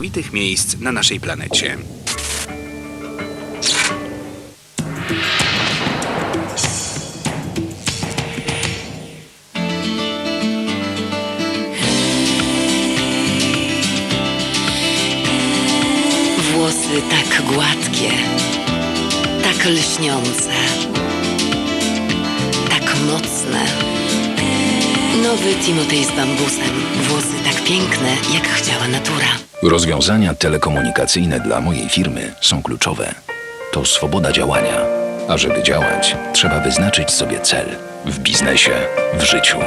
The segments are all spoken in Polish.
niesamowitych miejsc na naszej planecie. Włosy tak gładkie, tak lśniące, tak mocne. Nowy Timotej z bambusem. Włosy tak piękne, jak chciała natura. Rozwiązania telekomunikacyjne dla mojej firmy są kluczowe. To swoboda działania. A żeby działać, trzeba wyznaczyć sobie cel. W biznesie, w życiu.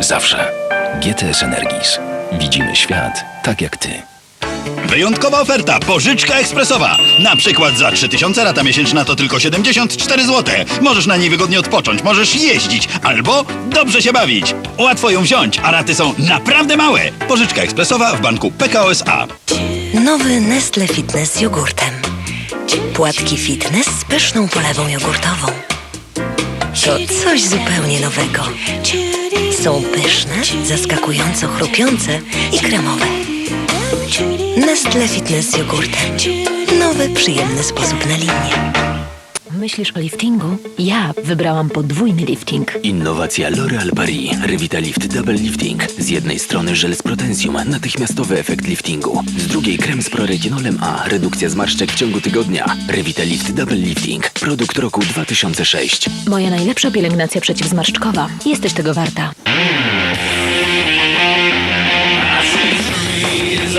Zawsze. GTS Energis. Widzimy świat tak jak ty. Wyjątkowa oferta, pożyczka ekspresowa. Na przykład za 3000 rata miesięczna to tylko 74 zł. Możesz na niej wygodnie odpocząć, możesz jeździć albo dobrze się bawić. Łatwo ją wziąć, a raty są naprawdę małe. Pożyczka ekspresowa w banku PKO SA. Nowy Nestle Fitness z jogurtem. Płatki fitness z pyszną polewą jogurtową. To coś zupełnie nowego. Są pyszne, zaskakująco chrupiące i kremowe. Nestle Fitness z jogurtem. Nowy, przyjemny sposób na linię. Myślisz o liftingu? Ja wybrałam podwójny lifting. Innowacja L'Oréal Paris Revitalift Double Lifting. Z jednej strony żel z Protensium, natychmiastowy efekt liftingu. Z drugiej krem z proretinolem A, redukcja zmarszczek w ciągu tygodnia. Revitalift Double Lifting. Produkt roku 2006. Moja najlepsza pielęgnacja przeciwzmarszczkowa. Jesteś tego warta.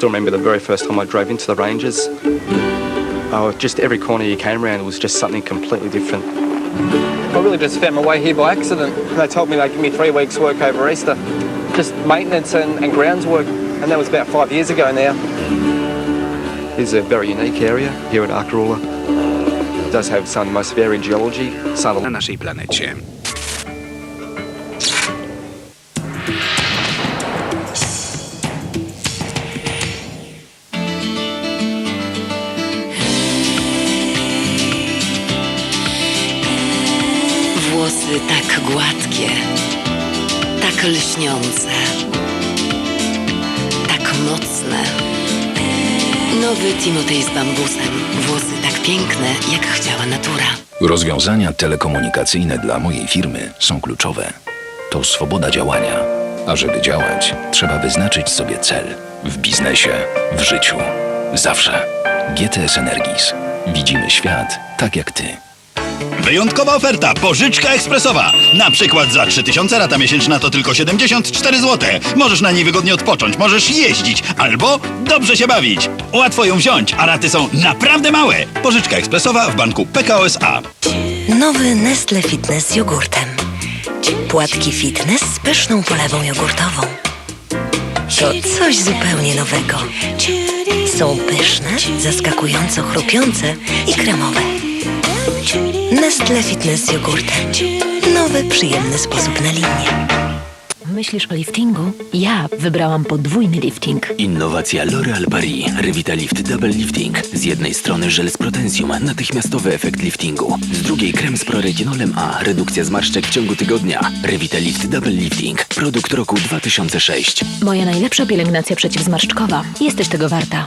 still remember the very first time I drove into the Ranges. Oh, uh, just every corner you came around was just something completely different. I really just found my way here by accident. They told me they'd give me three weeks' work over Easter, just maintenance and, and grounds work, and that was about five years ago now. It's a very unique area here at Arkaroola. It does have some of the most varied geology, some of na the naszej planecie. Nowy Timotej z bambusem. Włosy tak piękne, jak chciała natura. Rozwiązania telekomunikacyjne dla mojej firmy są kluczowe. To swoboda działania. A żeby działać, trzeba wyznaczyć sobie cel. W biznesie, w życiu. Zawsze. GTS Energis. Widzimy świat tak jak ty. Wyjątkowa oferta, pożyczka ekspresowa. Na przykład za 3000 rata miesięczna to tylko 74 zł. Możesz na niej wygodnie odpocząć, możesz jeździć albo dobrze się bawić. Łatwo ją wziąć, a raty są naprawdę małe. Pożyczka ekspresowa w banku PKO SA. Nowy Nestle Fitness z jogurtem. Płatki fitness z pyszną polewą jogurtową. To coś zupełnie nowego. Są pyszne, zaskakująco chrupiące i kremowe. Nestle Fitness z jogurtem. Nowy, przyjemny sposób na linię. Myślisz o liftingu? Ja wybrałam podwójny lifting. Innowacja L'Oréal Paris Revitalift Double Lifting. Z jednej strony żel z Protensium, natychmiastowy efekt liftingu. Z drugiej krem z proretinolem A, redukcja zmarszczek w ciągu tygodnia. Revitalift Double Lifting. Produkt roku 2006. Moja najlepsza pielęgnacja przeciwzmarszczkowa. Jesteś tego warta.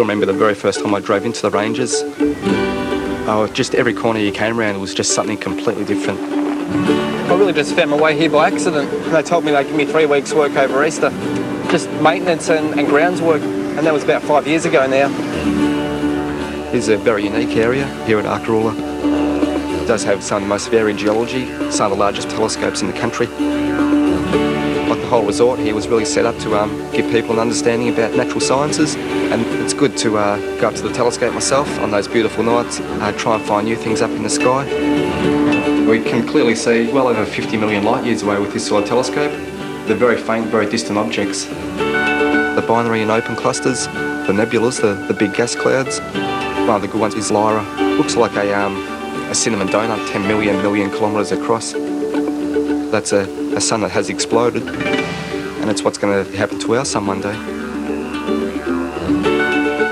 still remember the very first time I drove into the Ranges. Oh, just every corner you came around was just something completely different. I really just found my way here by accident. They told me they'd give me three weeks' work over Easter, just maintenance and, and grounds work, and that was about five years ago now. It's a very unique area here at Arkaroola. It does have some of the most varied geology, some of the largest telescopes in the country. Whole resort here was really set up to um, give people an understanding about natural sciences, and it's good to uh, go up to the telescope myself on those beautiful nights, uh, try and find new things up in the sky. We can clearly see well over 50 million light years away with this of telescope. The very faint, very distant objects. The binary and open clusters, the nebulas, the, the big gas clouds. One of the good ones is Lyra. Looks like a, um, a cinnamon donut 10 million million kilometres across. That's a, a sun that has exploded, and it's what's going to happen to our sun one day.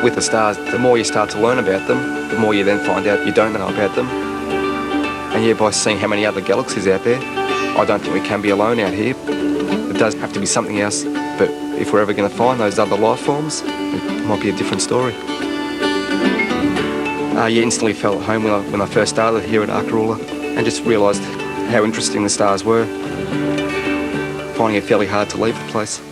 With the stars, the more you start to learn about them, the more you then find out you don't know about them. And yeah, by seeing how many other galaxies out there, I don't think we can be alone out here. It does have to be something else, but if we're ever going to find those other life forms, it might be a different story. Uh, you instantly felt at home when I, when I first started here at Arkaroola and just realised how interesting the stars were. Finding it fairly hard to leave the place.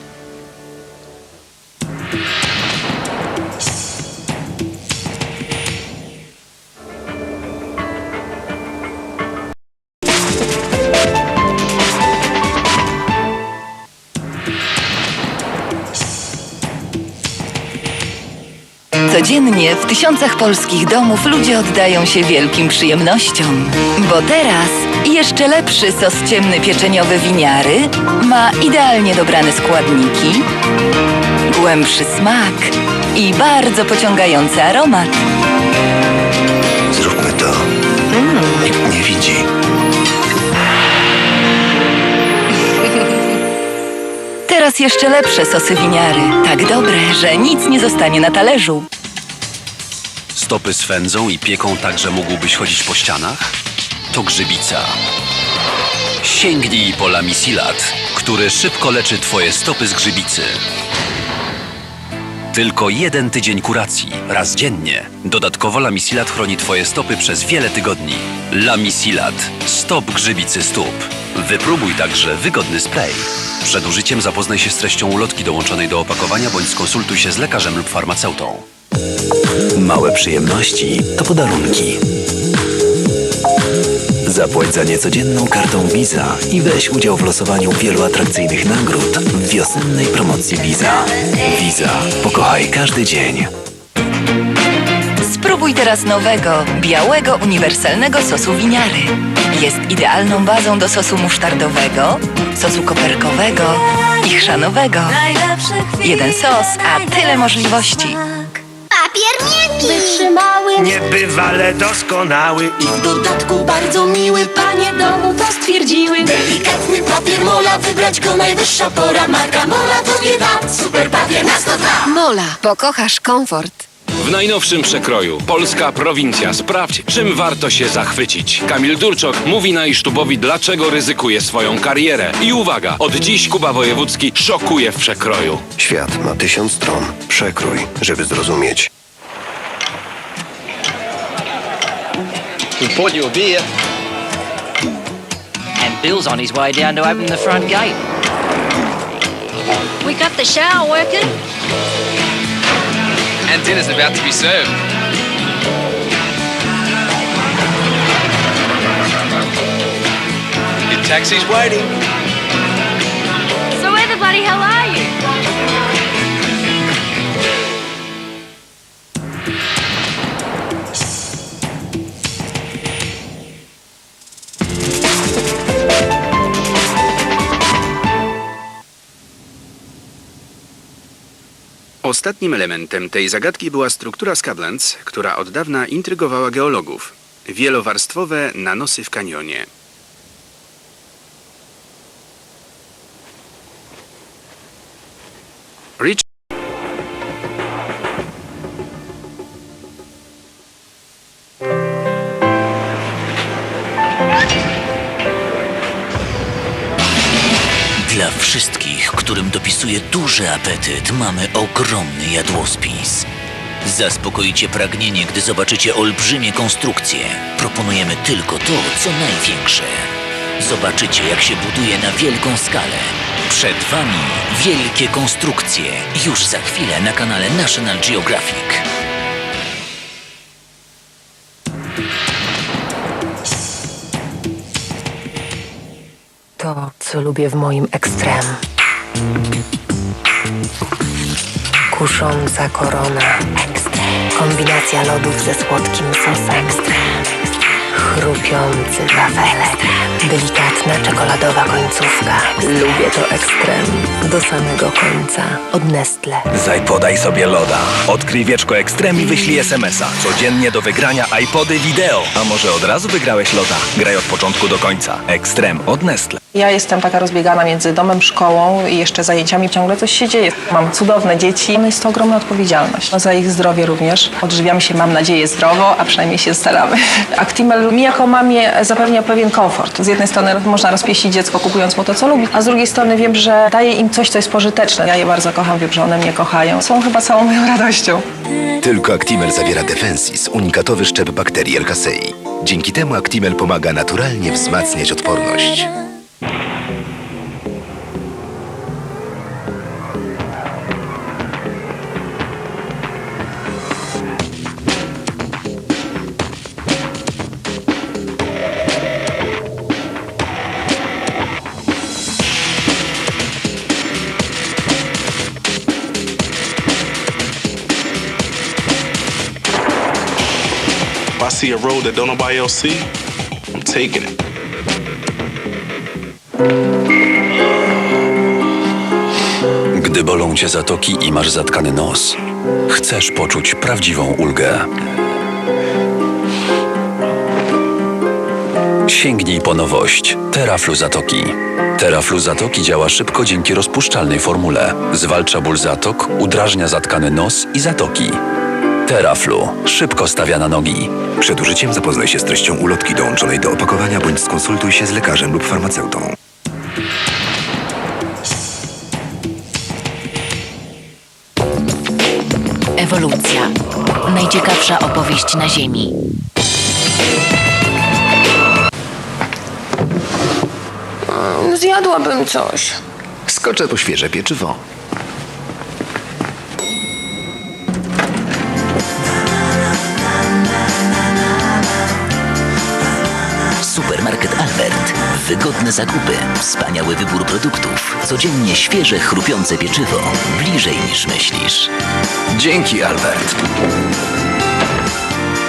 Codziennie w tysiącach polskich domów ludzie oddają się wielkim przyjemnościom. Bo teraz jeszcze lepszy sos ciemny pieczeniowy winiary ma idealnie dobrane składniki, głębszy smak i bardzo pociągający aromat. Zróbmy to. Nikt nie widzi. Teraz jeszcze lepsze sosy winiary. Tak dobre, że nic nie zostanie na talerzu. Stopy swędzą i pieką tak, że mógłbyś chodzić po ścianach? To grzybica. Sięgnij po lamisilat, który szybko leczy twoje stopy z grzybicy. Tylko jeden tydzień kuracji, raz dziennie. Dodatkowo lamisilat chroni twoje stopy przez wiele tygodni. Lamisilat. Stop grzybicy stóp. Wypróbuj także wygodny spray. Przed użyciem zapoznaj się z treścią ulotki dołączonej do opakowania bądź skonsultuj się z lekarzem lub farmaceutą. Małe przyjemności to podarunki. Zapłać za niecodzienną kartą Visa i weź udział w losowaniu wielu atrakcyjnych nagród w wiosennej promocji Visa. Visa. Pokochaj każdy dzień. Spróbuj teraz nowego, białego, uniwersalnego sosu winiary. Jest idealną bazą do sosu musztardowego, sosu koperkowego i chrzanowego. Jeden sos, a tyle możliwości. Wytrzymały, Niebywale doskonały i w dodatku bardzo miły. Panie domu to stwierdziły. Delikatny papier mola, wybrać go najwyższa pora. Marka mola to nie da, super papier na 102. Mola, pokochasz komfort. W najnowszym przekroju Polska prowincja. Sprawdź, czym warto się zachwycić. Kamil Durczok mówi na Isztubowi, dlaczego ryzykuje swoją karierę. I uwaga, od dziś Kuba Wojewódzki szokuje w przekroju. Świat ma tysiąc stron. Przekrój, żeby zrozumieć. We bought you a beer. And Bill's on his way down to open the front gate. We got the shower working. And dinner's about to be served. Your taxi's waiting. So where the Ostatnim elementem tej zagadki była struktura Skablands, która od dawna intrygowała geologów. Wielowarstwowe nanosy w kanionie. Rich Dla wszystkich, którym dopisuje duży apetyt, mamy ogromny jadłospis. Zaspokoicie pragnienie, gdy zobaczycie olbrzymie konstrukcje. Proponujemy tylko to, co największe. Zobaczycie, jak się buduje na wielką skalę. Przed Wami wielkie konstrukcje. Już za chwilę na kanale National Geographic. To, co lubię w moim ekstrem. Kusząca korona. Kombinacja lodów ze słodkim sosem. Chrupiący wafelek. Delikatna czekoladowa końcówka. Lubię to ekstrem. Do samego końca. Od Nestle. Zaj podaj sobie loda. Odkryj wieczko Ekstrem i wyślij SMS-a. Codziennie do wygrania iPody wideo. A może od razu wygrałeś loda? Graj od początku do końca. Ekstrem od Nestle. Ja jestem taka rozbiegana między domem, szkołą i jeszcze zajęciami. Ciągle coś się dzieje. Mam cudowne dzieci. Jest to ogromna odpowiedzialność. Za ich zdrowie również. Odżywiamy się, mam nadzieję, zdrowo, a przynajmniej się staramy. Actimel mi jako mamie zapewnia pewien komfort. Z jednej strony można rozpieścić dziecko kupując mu to, co lubi, a z drugiej strony wiem, że daje im coś, co jest pożyteczne. Ja je bardzo kocham, wiem, że one mnie kochają. Są chyba całą moją radością. Tylko Actimel zawiera Defensis, unikatowy szczep bakterii Erkasei. Dzięki temu Actimel pomaga naturalnie wzmacniać odporność. Road that don't nobody else see, I'm taking it. Gdy bolą cię zatoki i masz zatkany nos, chcesz poczuć prawdziwą ulgę. Sięgnij po nowość Teraflu Zatoki. Teraflu Zatoki działa szybko dzięki rozpuszczalnej formule. Zwalcza ból zatok, udrażnia zatkany nos i zatoki. Teraflu szybko stawia na nogi. Przed użyciem zapoznaj się z treścią ulotki dołączonej do opakowania bądź skonsultuj się z lekarzem lub farmaceutą. Ewolucja. Najciekawsza opowieść na Ziemi. Zjadłabym coś. Skoczę po świeże pieczywo. Albert. Wygodne zakupy, wspaniały wybór produktów, codziennie świeże, chrupiące pieczywo. Bliżej niż myślisz. Dzięki, Albert.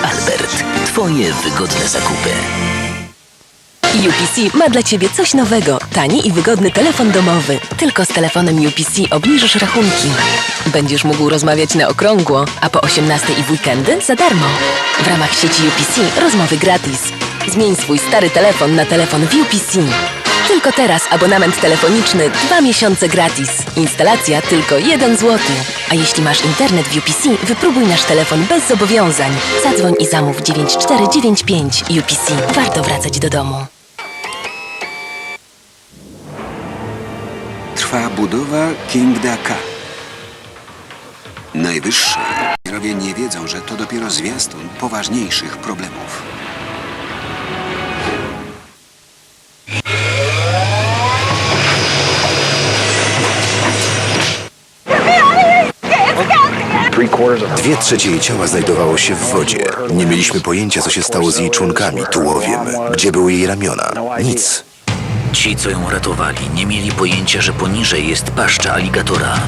Albert. Twoje wygodne zakupy. UPC ma dla Ciebie coś nowego. Tani i wygodny telefon domowy. Tylko z telefonem UPC obniżysz rachunki. Będziesz mógł rozmawiać na okrągło, a po 18 i w weekendy za darmo. W ramach sieci UPC rozmowy gratis. Zmień swój stary telefon na telefon UPC. Tylko teraz abonament telefoniczny 2 miesiące gratis. Instalacja tylko 1 zł. A jeśli masz internet w UPC, wypróbuj nasz telefon bez zobowiązań. Zadzwoń i zamów 9495 UPC. Warto wracać do domu. Trwa budowa King Daka. Najwyższe. Kierowie nie wiedzą, że to dopiero zwiastun poważniejszych problemów. Dwie trzecie jej ciała znajdowało się w wodzie. Nie mieliśmy pojęcia, co się stało z jej członkami, tułowiem. Gdzie były jej ramiona? Nic. Ci, co ją ratowali, nie mieli pojęcia, że poniżej jest paszcza aligatora.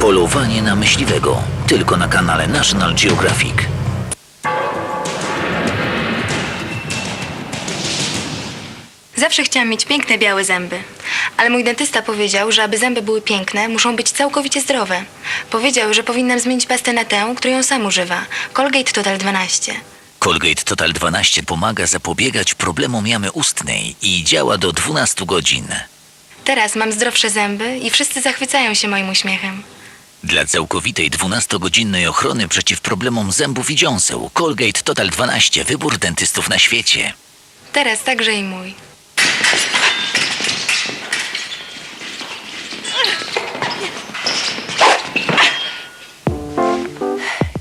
Polowanie na myśliwego. Tylko na kanale National Geographic. Zawsze chciałam mieć piękne białe zęby. Ale mój dentysta powiedział, że aby zęby były piękne, muszą być całkowicie zdrowe. Powiedział, że powinnam zmienić pastę na tę, którą sam używa. Colgate Total 12. Colgate Total 12 pomaga zapobiegać problemom jamy ustnej i działa do 12 godzin. Teraz mam zdrowsze zęby i wszyscy zachwycają się moim uśmiechem. Dla całkowitej 12-godzinnej ochrony przeciw problemom zębów i dziąseł Colgate Total 12 wybór dentystów na świecie. Teraz także i mój.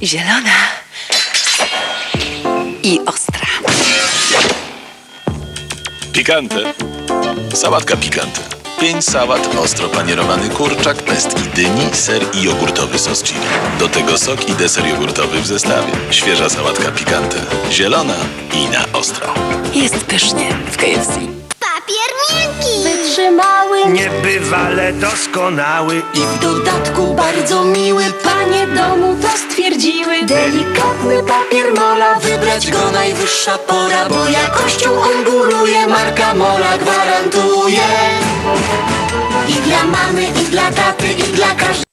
Zielona i ostra. Pikante. Sałatka pikante. pięć sałat, ostro panierowany kurczak, pestki dyni, ser i jogurtowy sos chili. Do tego sok i deser jogurtowy w zestawie. Świeża sałatka pikante, zielona i na ostro. Jest pysznie w KFC. Papier miękki, wytrzymały, Niebywale doskonały i w dodatku bardzo miły. Panie domu to stwierdziły. Delikatny papier mola, wybrać go najwyższa pora, bo jakością on góruje, marka mola gwarantuje. I dla mamy, i dla taty, i dla każdego.